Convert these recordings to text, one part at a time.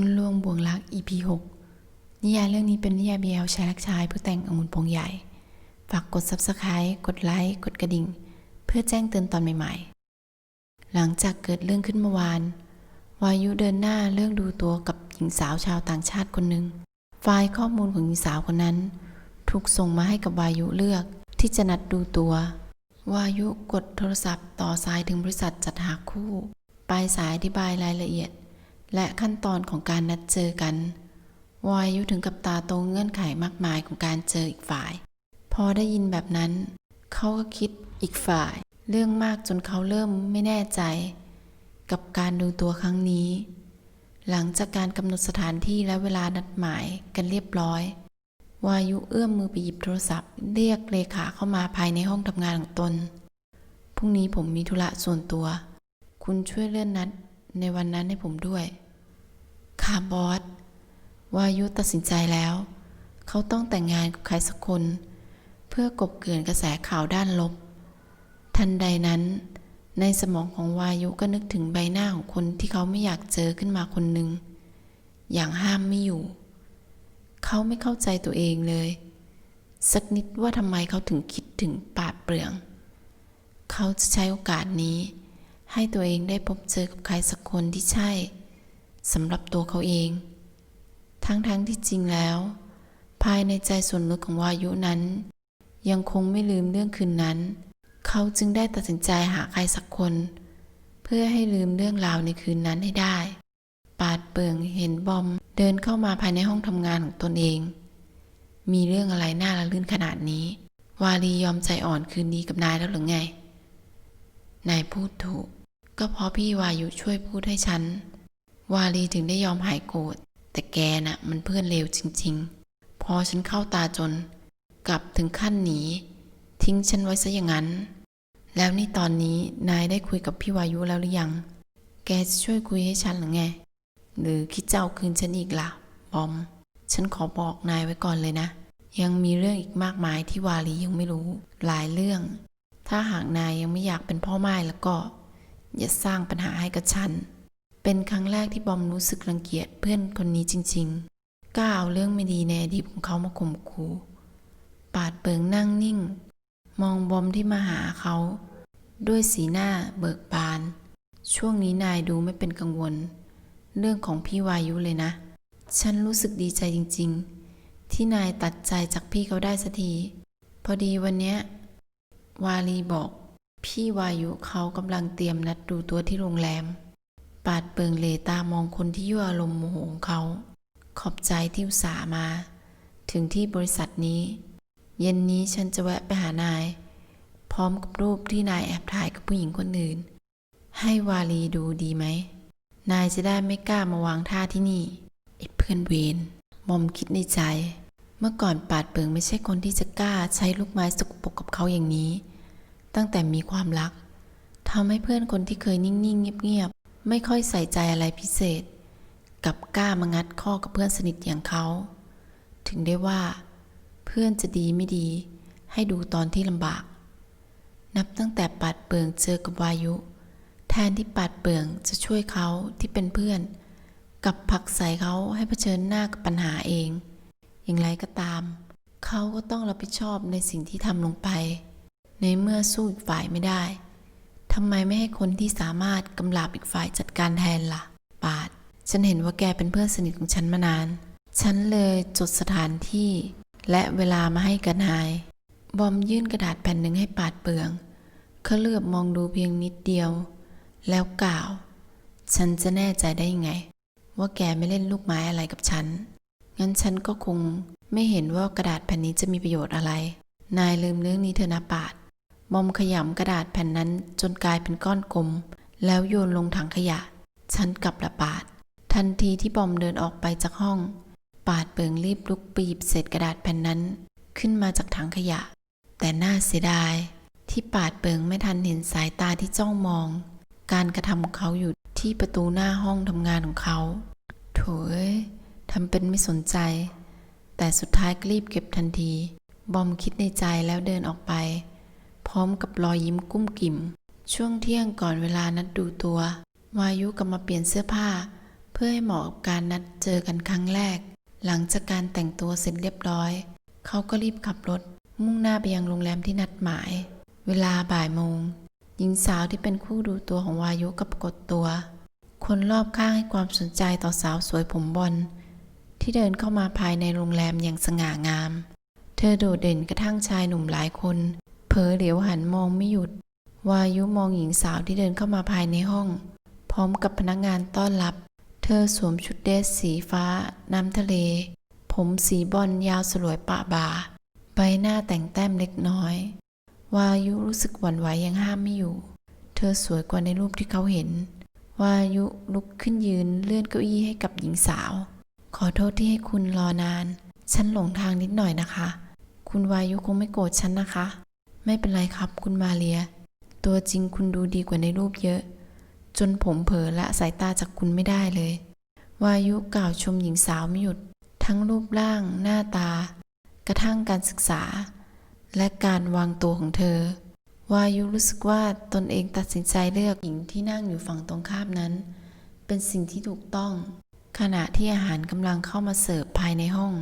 คนลวงบ่วงรัก EP 6 นิยายเรื่องนี้เป็นนิยาย BL ชายรักชายผู้แต่งองุ่นพงใหญ่ ฝากกด Subscribe กดไลค์ กดกระดิ่ง เพื่อแจ้งเตือนตอนใหม่ๆ หลังจากเกิดเรื่องขึ้นเมื่อวาน วายุเดินหน้าเรื่องดูตัวกับหญิงสาวชาวต่างชาติคนหนึ่ง ไฟล์ข้อมูลของหญิงสาวคนนั้น ถูกส่งมาให้กับวายุเลือกที่จะนัดดูตัว วายุกดโทรศัพท์ต่อสายถึงบริษัทจัดหาคู่ ปลายสายอธิบายรายละเอียด และขั้นตอนของการนัดเจอกัน วายุถึงกับตาโตเงื่อนไขมากมายของการเจออีกฝ่าย พอได้ยินแบบนั้น เขาก็คิดอีกฝ่าย เรื่องมากจนเขาเริ่มไม่แน่ใจ กับการดูตัวครั้งนี้ หลังจากการกำหนดสถานที่และเวลานัดหมายกันเรียบร้อย วายุเอื้อมมือไปหยิบโทรศัพท์ เรียกเลขาเข้ามาภายในห้องทำงานของตนพรุ่งนี้ผมมีธุระส่วนตัว คุณช่วยเลื่อนนัด ในวันนั้นให้ผมด้วย ค่ะบอส วายุตัดสินใจแล้ว เขาต้องแต่งงานกับใครสักคน เพื่อกบเกลื่อนกระแสข่าวด้านลบ ทันใดนั้น ในสมองของวายุก็นึกถึงใบหน้าของคนที่เขาไม่อยากเจอขึ้นมาคนหนึ่ง อย่างห้ามไม่อยู่ เขาไม่เข้าใจตัวเองเลย สักนิดว่าทำไมเขาถึงคิดถึงปาดเปรื่อง เขาจะใช้โอกาสนี้ ให้ตัวเองได้พบเจอกับใครสักคนที่ใช่สำหรับตัวเขาเอง ทั้งๆทที่จริงแล้ว ภายในใจส่วนลึกของวายุนั้น ยังคงไม่ลืมเรื่องคืนนั้น เขาจึงได้ตัดสินใจหาใครสักคน เพื่อให้ลืมเรื่องราวในคืนนั้นให้ได้ ปาดเปิงเห็นบอมเดินเข้ามาภายในห้องทำงานของตนเอง มีเรื่องอะไรน่าระลื่นขนาดนี้ วาลียอมใจอ่อนคืนดีกับนายแล้วหรือไง นายพูดถูก ก็เพราะพี่วายุช่วยพูดให้ฉัน วาลีถึงได้ยอมหายโกรธ แต่แกน่ะมันเพื่อนเลวจริง ๆ พอฉันเข้าตาจน กลับถึงขั้นหนี ทิ้งฉันไว้ซะอย่างนั้น แล้วนี่ตอนนี้นายได้คุยกับพี่วายุแล้วหรือยัง แกจะช่วยคุยให้ฉันหรือไง หรือคิดจะเอาคืนฉันอีกล่ะ บอม ฉันขอบอกนายไว้ก่อนเลยนะ ยังมีเรื่องอีกมากมายที่วาลียังไม่รู้ หลายเรื่อง ถ้าหากนายยังไม่อยากเป็นพ่อไม้แล้วก็ อย่าสร้างปัญหาให้กับฉัน เป็นครั้งแรกที่บอมรู้สึกรังเกียจเพื่อนคนนี้จริงๆ กล้าเอาเรื่องไม่ดีในอดีตของเขามาข่มขู่ปาดเปิงนั่งนิ่ง มองบอมที่มาหาเขา ด้วยสีหน้าเบิกบาน ช่วงนี้นายดูไม่เป็นกังวล เรื่องของพี่วายุเลยนะ ฉันรู้สึกดีใจจริงๆ ที่นายตัดใจจากพี่เขาได้สักที พอดีวันเนี้ย วาลีบอก พี่วายุเขากำลังเตรียมนัดดูตัวที่โรงแรม ปาดเปิงเลตามองคนที่ยั่วอารมณ์โมโหของเขา ขอบใจที่อุตส่าห์มา ถึงที่บริษัทนี้ เย็นนี้ฉันจะแวะไปหานาย พร้อมกับรูปที่นายแอบถ่ายกับผู้หญิงคนอื่น ให้วาลีดูดีไหม นายจะได้ไม่กล้ามาวางท่าที่นี่ไอ้เพื่อนเวนมอมคิดในใจ เมื่อก่อนปาดเปิงไม่ใช่คนที่จะกล้าใช้ลูกไม้สกปรกกับเขาอย่างนี้ ตั้งแต่มีความรักทำให้เพื่อนคนที่เคยนิ่ง ๆ เงียบ ๆ ไม่ค่อยใส่ใจอะไรพิเศษ กับกล้ามางัดข้อกับเพื่อนสนิทอย่างเขา ถึงได้ว่า เพื่อนจะดีไม่ดี ให้ดูตอนที่ลำบาก นับตั้งแต่ปาดเปิงเจอกับวายุ แทนที่ปาดเปิงจะช่วยเขาที่เป็นเพื่อนกับผลักใส่เขาให้เผชิญหน้ากับปัญหาเอง อย่างไรก็ตาม เขาก็ต้องรับผิดชอบในสิ่งที่ทำลงไป ในเมื่อสู้อีกฝ่ายไม่ได้ทำไมไม่ให้คนที่สามารถกำลาบอีกฝ่ายจัดการแทนล่ะ ปาด ฉันเห็นว่าแกเป็นเพื่อนสนิทของฉันมานาน ฉันเลยจดสถานที่ และเวลามาให้กับนาย บอมยื่นกระดาษแผ่นหนึ่งให้ปาดเปลืองเขาเลือบมองดูเพียงนิดเดียว แล้วกล่าว ฉันจะแน่ใจได้ยังไง ว่าแกไม่เล่นลูกไม้อะไรกับฉัน งั้นฉันก็คงไม่เห็นว่ากระดาษแผ่นนี้จะมีประโยชน์อะไร นายลืมเรื่องนี้เถอะนะปาด บอมขยำกระดาษแผ่นนั้นจนกลายเป็นก้อนกลม แล้วโยนลงถังขยะ ฉันกลับละปาด ทันทีที่บอมเดินออกไปจากห้อง ปาดเปิงรีบลุกปีบเศษกระดาษแผ่นนั้น ขึ้นมาจากถังขยะ แต่น่าเสียดาย ที่ปาดเปิงไม่ทันเห็นสายตาที่จ้องมอง การกระทำของเขาอยู่ที่ประตูหน้าห้องทำงานของเขาโถเอ้ยทำเป็นไม่สนใจ แต่สุดท้ายรีบเก็บทันที บอมคิดในใจแล้วเดินออกไป พร้อมกับรอยยิ้มกุ้มกิ่ม ช่วงเที่ยงก่อนเวลานัดดูตัว วายุกลับมาเปลี่ยนเสื้อผ้า เพื่อให้เหมาะกับการนัดเจอกันครั้งแรก หลังจากการแต่งตัวเสร็จเรียบร้อย เขาก็รีบขับรถ มุ่งหน้าไปยังโรงแรมที่นัดหมาย เวลาบ่ายโมงหญิงสาวที่เป็นคู่ดูตัวของวายุก็ปรากฏตัว คนรอบข้างให้ความสนใจต่อสาวสวยผมบอลที่เดินเข้ามาภายในโรงแรมอย่างสง่างาม เธอโดดเด่นกระทั่งชายหนุ่มหลายคน อเหลียวหันมองไม่หยุด วายุมองหญิงสาวที่เดินเข้ามาภายในห้อง พร้อมกับพนักงานต้อนรับ เธอสวมชุดเดรสสีฟ้า น้ำทะเล ผมสีบอลยาวสลวยปะบ่า ใบหน้าแต่งแต้มเล็กน้อย วายุรู้สึกหวั่นไหวยังห้ามไม่อยู่ เธอสวยกว่าในรูปที่เขาเห็น วายุลุกขึ้นยืนเลื่อนเก้าอี้ให้กับหญิงสาว ขอโทษที่ให้คุณรอนาน ฉันหลงทางนิดหน่อยนะคะ คุณวายุคงไม่โกรธฉันนะคะ ไม่เป็นไรครับคุณมาเลีย ตัวจริงคุณดูดีกว่าในรูปเยอะ จนผมเผลอละสายตาจากคุณไม่ได้เลย วายุกล่าวชมหญิงสาวไม่หยุด ทั้งรูปร่าง หน้าตา กระทั่งการศึกษา และการวางตัวของเธอ วายุรู้สึกว่าตนเองตัดสินใจเลือกหญิงที่นั่งอยู่ฝั่งตรงข้ามนั้น เป็นสิ่งที่ถูกต้อง ขณะที่อาหารกำลังเข้ามาเสิร์ฟภายในห้อง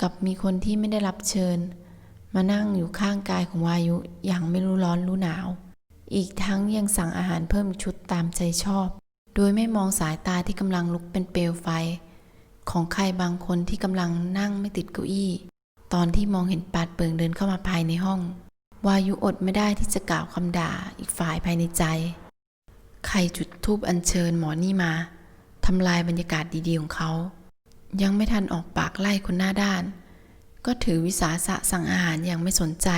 กับมีคนที่ไม่ได้รับเชิญ มานั่งอยู่ข้างกายของวายุอย่างไม่รู้ร้อนรู้หนาว อีกทั้งยังสั่งอาหารเพิ่มชุดตามใจชอบ โดยไม่มองสายตาที่กำลังลุกเป็นเปลวไฟ ของใครบางคนที่กำลังนั่งไม่ติดเก้าอี้ ตอนที่มองเห็นปาดเปิงเดินเข้ามาภายในห้อง วายุอดไม่ได้ที่จะกล่าวคำด่าอีกฝ่ายภายในใจ ใครจุดทูบอัญเชิญหมอนี่มาทำลายบรรยากาศดีๆของเขา ยังไม่ทันออกปากไล่คนหน้าด้าน ก็ถือวิสาสะสั่งอาหารอย่างไม่สนใจ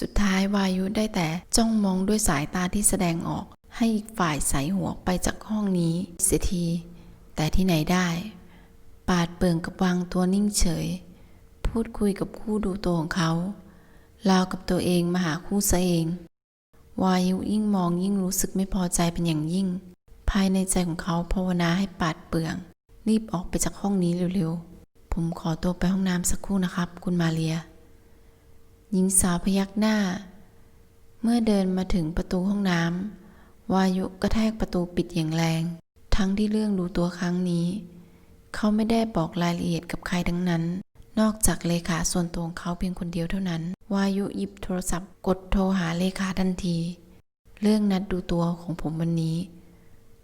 สุดท้ายวายุได้แต่จ้องมองด้วยสายตาที่แสดงออก ให้อีกฝ่ายใสหัวไปจากห้องนี้เสียที แต่ที่ไหนได้ ปาดเปิงกับวางตัวนิ่งเฉย พูดคุยกับคู่ดูตัวของเขาราวกับตัวเองมาหาคู่ซะเอง วายุยิ่งมองยิ่งรู้สึกไม่พอใจเป็นอย่างยิ่ง ภายในใจของเขาภาวนาให้ปาดเปลือง รีบออกไปจากห้องนี้เร็วๆ ผมขอตัวไปห้องน้ำสักครู่นะครับ คุณมาเรีย หญิงสาวพยักหน้า เมื่อเดินมาถึงประตูห้องน้ำวายุกระแทกประตูปิดอย่างแรง ทั้งที่เรื่องดูตัวครั้งนี้ เขาไม่ได้บอกรายละเอียดกับใครทั้งนั้น นอกจากเลขาส่วนตัวของเขาเพียงคนเดียวเท่านั้น วายุหยิบโทรศัพท์กดโทรหาเลขาทันที เรื่องนัดดูตัวของผมวันนี้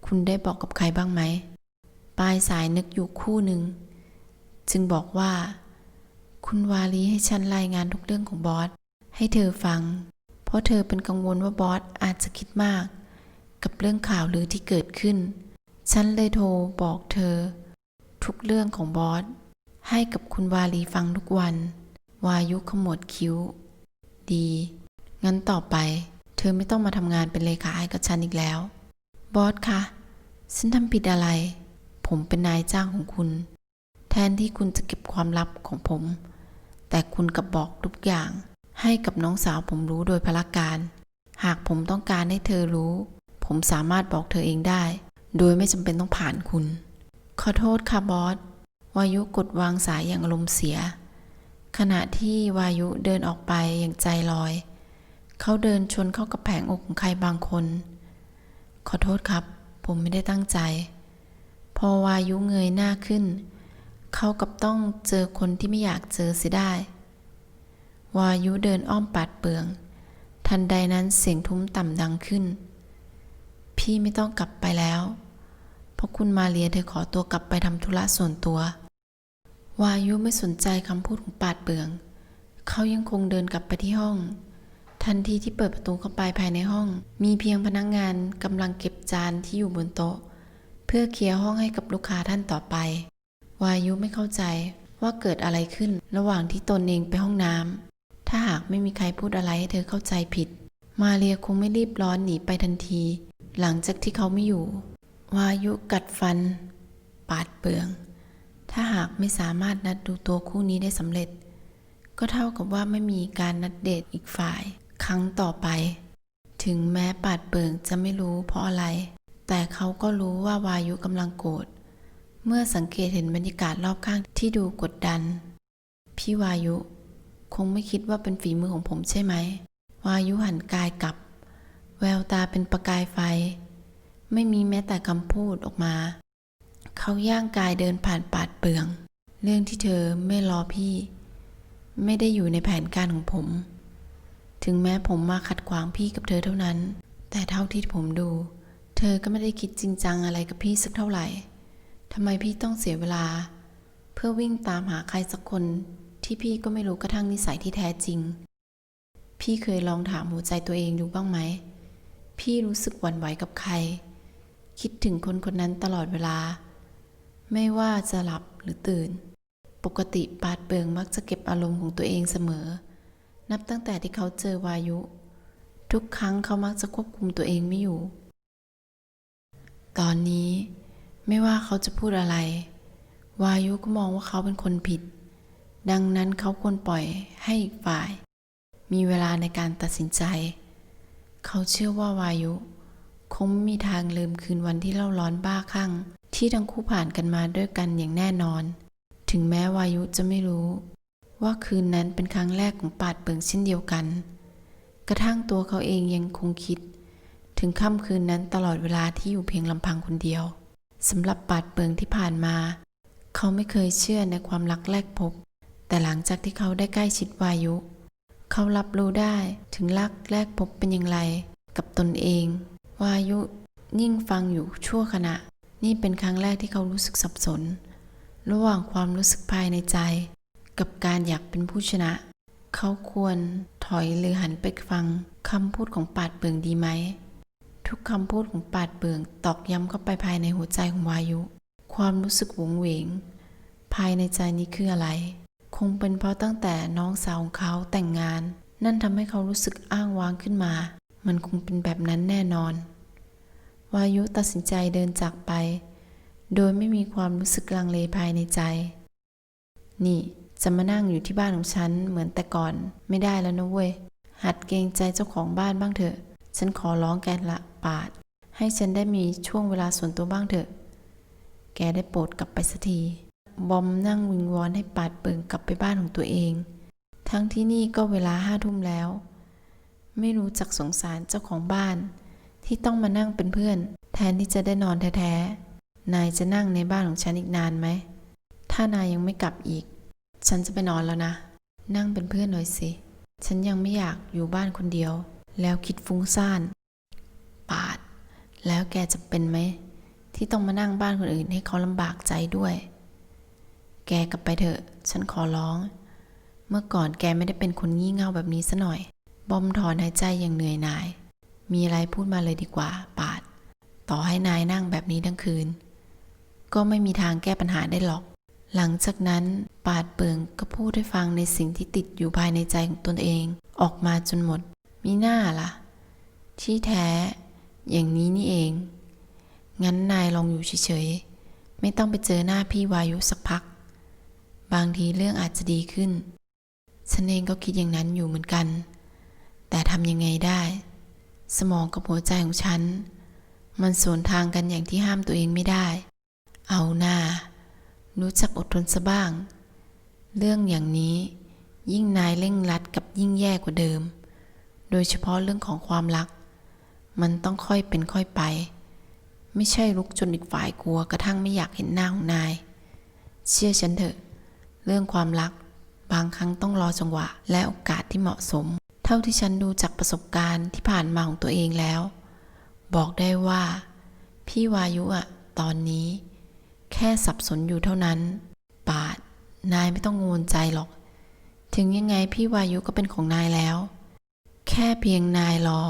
คุณได้บอกกับใครบ้างไหมปลายสายนึกอยู่คู่หนึ่ง จึงบอกว่า คุณวาลีให้ฉันรายงานทุกเรื่องของบอส ให้เธอฟัง เพราะเธอเป็นกังวลว่าบอสอาจจะคิดมาก กับเรื่องข่าวลือที่เกิดขึ้น ฉันเลยโทรบอกเธอ ทุกเรื่องของบอส ให้กับคุณวาลีฟังทุกวัน วายุขมวดคิ้ว ดี งั้นต่อไป เธอไม่ต้องมาทำงานเป็นเลขาให้กับฉันอีกแล้ว บอสคะฉันทำผิดอะไร ผมเป็นนายจ้างของคุณ นที่คุณจะเก็บความลับของผม แต่คุณกลับบอกทุกอย่าง ให้กับน้องสาวผมรู้โดยพละการ หากผมต้องการให้เธอรู้ ผมสามารถบอกเธอเองได้ โดยไม่จำเป็นต้องผ่านคุณ ขอโทษค่ะบอส วายุกดวางสายอย่างอารมณ์เสีย ขณะที่วายุเดินออกไปอย่างใจลอย เขาเดินชนเข้ากับแผงอกของใครบางคน ขอโทษครับ ผมไม่ได้ตั้งใจ พอวายุเงยหน้าขึ้น เขากับต้องเจอคนที่ไม่อยากเจอเสียได้ วายุเดินอ้อมปาดเปลือง ทันใดนั้นเสียงทุ้มต่ำดังขึ้น พี่ไม่ต้องกลับไปแล้ว เพราะคุณมาเรียเธอขอตัวกลับไปทำธุระส่วนตัว วายุไม่สนใจคำพูดของปาดเปลือง เขายังคงเดินกลับไปที่ห้อง ทันทีที่เปิดประตูเข้าไปภายในห้อง มีเพียงพนักงงานกำลังเก็บจานที่อยู่บนโต๊ะ เพื่อเคลียร์ห้องให้กับลูกค้าท่านต่อไป วายุไม่เข้าใจว่าเกิดอะไรขึ้นระหว่างที่ตนเองไปห้องน้ำ ถ้าหากไม่มีใครพูดอะไรให้เธอเข้าใจผิด มาเรียคงไม่รีบร้อนหนีไปทันที หลังจากที่เขาไม่อยู่ วายุกัดฟัน ปาดเปลือง ถ้าหากไม่สามารถนัดดูตัวคู่นี้ได้สำเร็จ ก็เท่ากับว่าไม่มีการนัดเดทอีกฝ่าย ครั้งต่อไป ถึงแม้ปาดเปิงจะไม่รู้เพราะอะไร แต่เขาก็รู้ว่าวายุกำลังโกรธ เมื่อสังเกตเห็นบรรยากาศรอบข้างที่ดูกดดัน พี่วายุ คงไม่คิดว่าเป็นฝีมือของผมใช่ไหม วายุหันกายกลับ แววตาเป็นประกายไฟ ไม่มีแม้แต่คำพูดออกมา เขาย่างกายเดินผ่านปาดเปลือง เรื่องที่เธอไม่รอพี่ ไม่ได้อยู่ในแผนการของผม ถึงแม้ผมมาขัดขวางพี่กับเธอเท่านั้น แต่เท่าที่ผมดู เธอก็ไม่ได้คิดจริงจังอะไรกับพี่สักเท่าไหร่ ทำไมพี่ต้องเสียเวลา เพื่อวิ่งตามหาใครสักคนที่พี่ก็ไม่รู้กระทั่งนิสัยที่แท้จริง พี่เคยลองถามหัวใจตัวเองดูบ้างไหม พี่รู้สึกหวั่นไหวกับใคร คิดถึงคนคนนั้นตลอดเวลา ไม่ว่าจะหลับหรือตื่น ปกติปาดเปิงมักจะเก็บอารมณ์ของตัวเองเสมอ นับตั้งแต่ที่เขาเจอวายุ ทุกครั้งเขามักจะควบคุมตัวเองไม่อยู่ ตอนนี้ ไม่ว่าเขาจะพูดอะไร วายุก็มองว่าเขาเป็นคนผิด ดังนั้นเขาควรปล่อยให้อีกฝ่าย มีเวลาในการตัดสินใจ เขาเชื่อว่าวายุ คงไม่มีทางลืมคืนวันที่เล่าร้อนบ้าคลั่ง ที่ทั้งคู่ผ่านกันมาด้วยกันอย่างแน่นอน ถึงแม้วายุจะไม่รู้ ว่าคืนนั้นเป็นครั้งแรกของปาดเปิงเช่นเดียวกัน กระทั่งตัวเขาเองยังคงคิด ถึงค่ำคืนนั้นตลอดเวลาที่อยู่เพียงลำพังคนเดียว สำหรับปาดเปิงที่ผ่านมา เขาไม่เคยเชื่อในความรักแรกพบ แต่หลังจากที่เขาได้ใกล้ชิดวายุ เขารับรู้ได้ถึงรักแรกพบเป็นอย่างไร กับตนเอง วายุนิ่งฟังอยู่ชั่วขณะ นี่เป็นครั้งแรกที่เขารู้สึกสับสน ระหว่างความรู้สึกภายในใจ กับการอยากเป็นผู้ชนะ เขาควรถอยหรือหันไปฟังคำพูดของปาดเปลืองดีไหม ทุกคำพูดของปาดเปลืองตอกย้ำเข้าไปภายในหัวใจของวายุ ความรู้สึกหวงเหวงภายในใจนี้คืออะไร คงเป็นเพราะตั้งแต่น้องสาวของเขาแต่งงาน นั่นทำให้เขารู้สึกอ้างว้างขึ้นมา มันคงเป็นแบบนั้นแน่นอน วายุตัดสินใจเดินจากไป โดยไม่มีความรู้สึกลังเลภายในใจ นี่จะมานั่งอยู่ที่บ้านของฉันเหมือนแต่ก่อนไม่ได้แล้วนะเว้ย หัดเกรงใจเจ้าของบ้านบ้างเถอะ ฉันขอร้องแกละปาด ให้ฉันได้มีช่วงเวลาส่วนตัวบ้างเถอะ แกได้โปรดกลับไปสักที บอมนั่งวิงวอนให้ปาดเปิงกลับไปบ้านของตัวเอง ทั้งที่นี่ก็เวลาห้าทุ่มแล้ว ไม่รู้จักสงสารเจ้าของบ้าน ที่ต้องมานั่งเป็นเพื่อน แทนที่จะได้นอนแท้ๆ นายจะนั่งในบ้านของฉันอีกนานไหม ถ้านายยังไม่กลับอีก ฉันจะไปนอนแล้วนะ นั่งเป็นเพื่อนหน่อยสิ ฉันยังไม่อยากอยู่บ้านคนเดียว แล้วคิดฟุ้งซ่าน ปาด แล้วแกจะเป็นไหม ที่ต้องมานั่งบ้านคนอื่นให้เขาลำบากใจด้วย แกกลับไปเถอะ ฉันขอร้อง เมื่อก่อนแกไม่ได้เป็นคนงี่เง่าแบบนี้ซะหน่อย บอมถอนหายใจอย่างเหนื่อยหน่าย มีอะไรพูดมาเลยดีกว่า ปาด ต่อให้นายนั่งแบบนี้ทั้งคืน ก็ไม่มีทางแก้ปัญหาได้หรอก หลังจากนั้นปาดเปิงก็พูดให้ฟังในสิ่งที่ติดอยู่ภายในใจของตนเอง ออกมาจนหมด มีหน้าล่ะ ที่แท้ อย่างนี้นี่เอง งั้นนายลองอยู่เฉยๆ ไม่ต้องไปเจอหน้าพี่วายุสักพัก บางทีเรื่องอาจจะดีขึ้น ฉันเองก็คิดอย่างนั้นอยู่เหมือนกัน แต่ทำยังไงได้ สมองกับหัวใจของฉัน มันสวนทางกันอย่างที่ห้ามตัวเองไม่ได้ เอาหน้า รู้จักอดทนซะบ้าง เรื่องอย่างนี้ยิ่งนายเร่งรัดกับยิ่งแย่กว่าเดิม โดยเฉพาะเรื่องของความรัก มันต้องค่อยเป็นค่อยไป ไม่ใช่ลุกจนอีกฝ่ายกลัวกระทั่งไม่อยากเห็นหน้าของนาย เชื่อฉันเถอะ เรื่องความรัก บางครั้งต้องรอจังหวะ และโอกาสที่เหมาะสม เท่าที่ฉันดูจากประสบการณ์ที่ผ่านมาของตัวเองแล้ว บอกได้ว่า พี่วายุอะตอนนี้ แค่สับสนอยู่เท่านั้น ปาด นายไม่ต้องงวลใจหรอก ถึงยังไงพี่วายุก็เป็นของนายแล้ว แค่เพียงนายรอ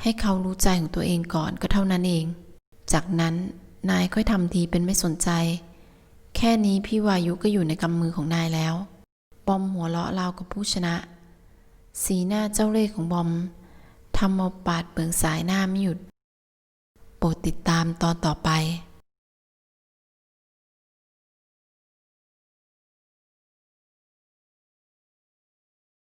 ให้เขารู้ใจของตัวเองก่อนก็เท่านั้นเอง จากนั้นนายค่อยทำทีเป็นไม่สนใจ แค่นี้พี่วายุก็อยู่ในกำมือของนายแล้ว บอมหัวเราะราวกับผู้ชนะ สีหน้าเจ้าเล่ห์ของบอมทำเอาปาดเปลืองสายหน้าไม่หยุด โปรดติดตามตอนต่อไป